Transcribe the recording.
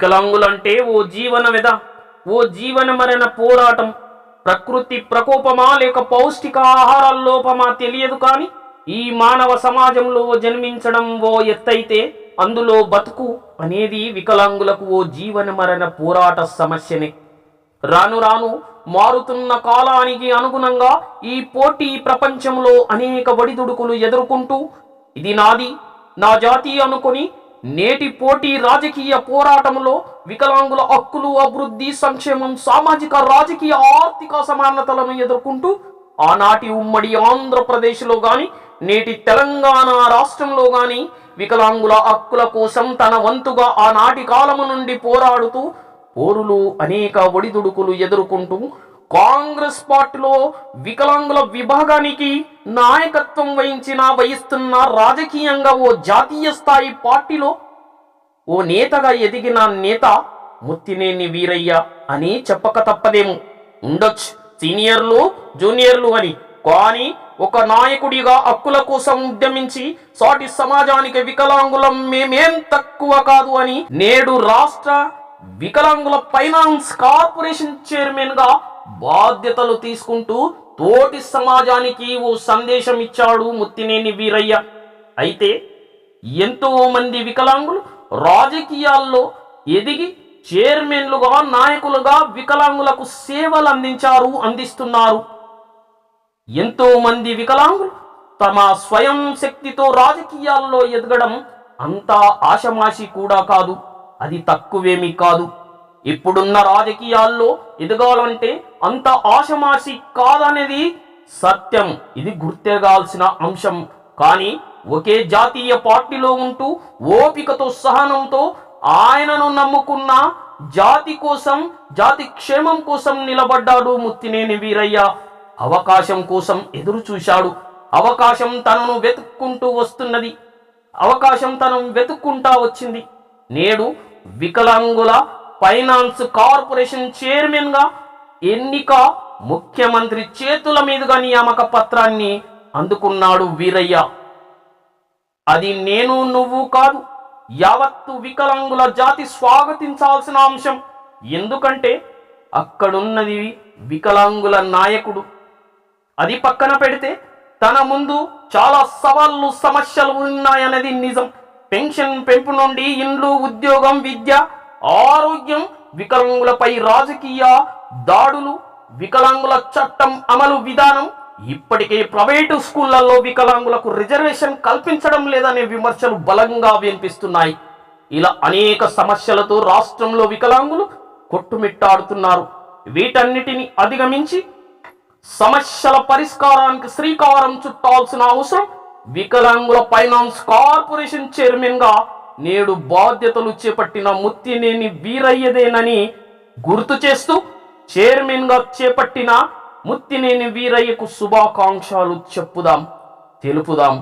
వికలాంగులంటే ఓ జీవన విధ ఓ జీవన మరణ పోరాటం. ప్రకృతి ప్రకోపమా లేక పౌష్టికాహారాల లోపమా తెలియదు కాని ఈ మానవ సమాజంలో జన్మించడం ఓ ఎత్తైతే అందులో బతుకు అనేది వికలాంగులకు ఓ జీవన మరణ పోరాట సమస్యనే. రాను రాను మారుతున్న కాలానికి అనుగుణంగా ఈ పోటీ ప్రపంచంలో అనేక ఒడిదుడుకులు ఎదుర్కొంటూ ఇది నాది నా జాతి అనుకొని నేటి పోటీ రాజకీయ పోరాటంలో వికలాంగుల హక్కులు అభివృద్ధి సంక్షేమం సామాజిక రాజకీయ ఆర్థిక సమానతలను ఎదుర్కొంటూ ఆనాటి ఉమ్మడి ఆంధ్రప్రదేశ్లో గాని నేటి తెలంగాణ రాష్ట్రంలో గాని వికలాంగుల హక్కుల కోసం తన వంతుగా ఆనాటి కాలము నుండి పోరాడుతూ పోరులు అనేక ఒడిదుడుకులు ఎదుర్కొంటూ కాంగ్రెస్ పార్టీలో వికలాంగుల విభాగానికి నాయకత్వం వహించిన వహిస్తున్న రాజకీయంగా ఓ జాతీయ స్థాయి పార్టీలో ఓ నేతగా ఎదిగిన నేత ముత్తినేని వీరయ్య అని చెప్పక తప్పదేమో. ఉండొచ్చు. సీనియర్లు జూనియర్లు అని. కానీ ఒక నాయకుడిగా హక్కుల కోసం ఉద్యమించి సాటి సమాజానికి వికలాంగులం మేమేం తక్కువ కాదు అని నేడు రాష్ట్ర వికలాంగుల ఫైనాన్స్ కార్పొరేషన్ చైర్మన్గా బాధ్యతలు తీసుకుంటూ తోటి సమాజానికి ఓ సందేశం ఇచ్చాడు ముత్తినేని వీరయ్య. అయితే ఎంతో మంది వికలాంగులు రాజకీయాల్లో ఎదిగి చైర్మన్లుగా నాయకులుగా వికలాంగులకు సేవలు అందించారు అందిస్తున్నారు. ఎంతో మంది వికలాంగులు తమ స్వయం శక్తితో రాజకీయాల్లో ఎదగడం అంత ఆషమాషి కూడా కాదు. అది తక్కువేమీ కాదు. ఇప్పుడున్న రాజకీయాల్లో ఎదగాలంటే అంత ఆశమాసి కాదనేది సత్యం. ఇది గుర్తెరగాల్సిన అంశం. కానీ ఒకే జాతీయ పార్టీలో ఉంటూ ఓపికతో సహనంతో ఆయనను నమ్ముకున్న జాతి కోసం జాతి క్షేమం కోసం నిలబడ్డాడు ముత్తినేని వీరయ్య. అవకాశం కోసం ఎదురు చూశాడు. అవకాశం తనను వెతుక్కుంటూ వస్తున్నది. అవకాశం తనను వెతుక్కుంటా వచ్చింది. నేడు వికలాంగుల ఫైనాన్స్ కార్పొరేషన్ చైర్మన్గా ఎన్నిక ముఖ్యమంత్రి చేతుల మీదుగా నియామక పత్రాన్ని అందుకున్నాడు వీరయ్య. అది నేను నువ్వు కాదు యావత్తు వికలాంగుల జాతి స్వాగతించాల్సిన అంశం. ఎందుకంటే అక్కడున్నది వికలాంగుల నాయకుడు. అది పక్కన పెడితే తన ముందు చాలా సవాళ్ళు సమస్యలు ఉన్నాయన్నది నిజం. పెన్షన్ పెంపు నుండి ఇండ్లు ఉద్యోగం విద్య ఆరోగ్యం వికలాంగులపై రాజకీయ దాడులు వికలాంగుల చట్టం అమలు విధానం ఇప్పటికే ప్రైవేటు స్కూళ్ళలో వికలాంగులకు రిజర్వేషన్ కల్పించడం లేదనే విమర్శలు బలంగా వినిపిస్తున్నాయి. ఇలా అనేక సమస్యలతో రాష్ట్రంలో వికలాంగులు కొట్టుమిట్టాడుతున్నారు. వీటన్నిటిని అధిగమించి సమస్యల పరిష్కారానికి శ్రీకారం చుట్టాల్సిన అవసరం వికలాంగుల ఫైనాన్స్ కార్పొరేషన్ చైర్మన్గా నేడు బాధ్యతలు చేపట్టిన ముత్తినేని వీరయ్యదేనని గుర్తు చేస్తూ చైర్మన్గా చేపట్టిన ముత్తినేని వీరయ్యకు శుభాకాంక్షలు చెప్పుదాం తెలుపుదాం.